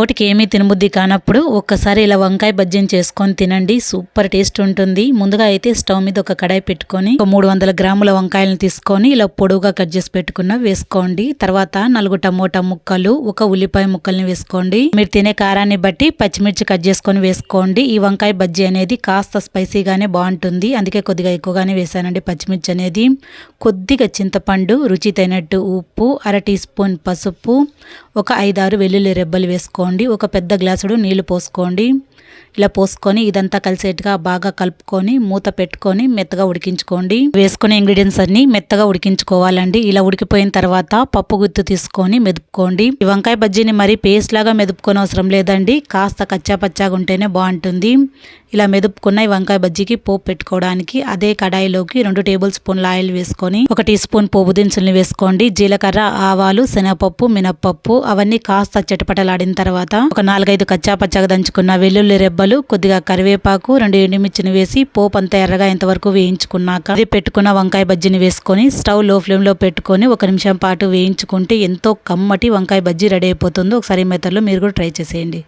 నోటికి ఏమీ తినబుద్ధి కానప్పుడు ఒక్కసారి ఇలా వంకాయ బజ్జీని చేసుకొని తినండి. సూపర్ టేస్ట్ ఉంటుంది. ముందుగా అయితే స్టవ్ మీద ఒక కడాయి పెట్టుకొని ఒక మూడు వందల గ్రాముల వంకాయలను తీసుకొని ఇలా పొడవుగా కట్ చేసి పెట్టుకున్న వేసుకోండి. తర్వాత నాలుగు టమోటా ముక్కలు ఒక ఉల్లిపాయ ముక్కల్ని వేసుకోండి. మీరు తినే కారాన్ని బట్టి పచ్చిమిర్చి కట్ చేసుకొని వేసుకోండి. ఈ వంకాయ బజ్జీ అనేది కాస్త స్పైసీగానే బాగుంటుంది. అందుకే కొద్దిగా ఎక్కువగానే వేసానండి పచ్చిమిర్చి అనేది. కొద్దిగా చింతపండు రుచి తగినట్టు ఉప్పు అర టీ స్పూన్ పసుపు ఒక ఐదారు వెల్లుల్లి రెబ్బలు వేసుకోండి. ఒక పెద్ద గ్లాసుడు నీళ్ళు పోసుకోండి. ఇలా పోసుకొని ఇదంతా కలిసేట్టుగా బాగా కలుపుకొని మూత పెట్టుకొని మెత్తగా ఉడికించుకోండి. వేసుకునే ఇంగ్రీడియంట్స్ అన్ని మెత్తగా ఉడికించుకోవాలండి. ఇలా ఉడికిపోయిన తర్వాత పప్పు గుత్తు తీసుకొని మెదుపుకోండి. ఈ వంకాయ బజ్జీని మరి పేస్ట్ లాగా మెదుపుకొని అవసరం లేదండి. కాస్త కచ్చా పచ్చాగా ఉంటేనే బాగుంటుంది. ఇలా మెదుపుకున్న ఈ వంకాయ బజ్జీకి పోపు పెట్టుకోవడానికి అదే కడాయిలోకి రెండు టేబుల్ స్పూన్ల ఆయిల్ వేసుకొని ఒక టీ స్పూన్ పోపు దినుసుల్ని వేసుకోండి. జీలకర్ర ఆవాలు శనగపప్పు మినప్పప్పు అవన్నీ కాస్త చిటపటలాడిన తర్వాత ఒక నాలుగైదు కచ్చా పచ్చగా దంచుకున్న వెల్లుల్లి రెబ్బలు కొద్దిగా కరివేపాకు రెండు ఎండుమిర్చిని వేసి పోపు అంతా ఎర్రగా ఇంతవరకు వేయించుకున్నాక అది పెట్టుకున్న వంకాయ బజ్జీని వేసుకొని స్టవ్లో ఫ్లేమ్లో పెట్టుకొని ఒక నిమిషం పాటు వేయించుకుంటే ఎంతో కమ్మటి వంకాయ బజ్జీ రెడీ అయిపోతుందో. ఒకసారి మెథడ్లో మీరు కూడా ట్రై చేసేయండి.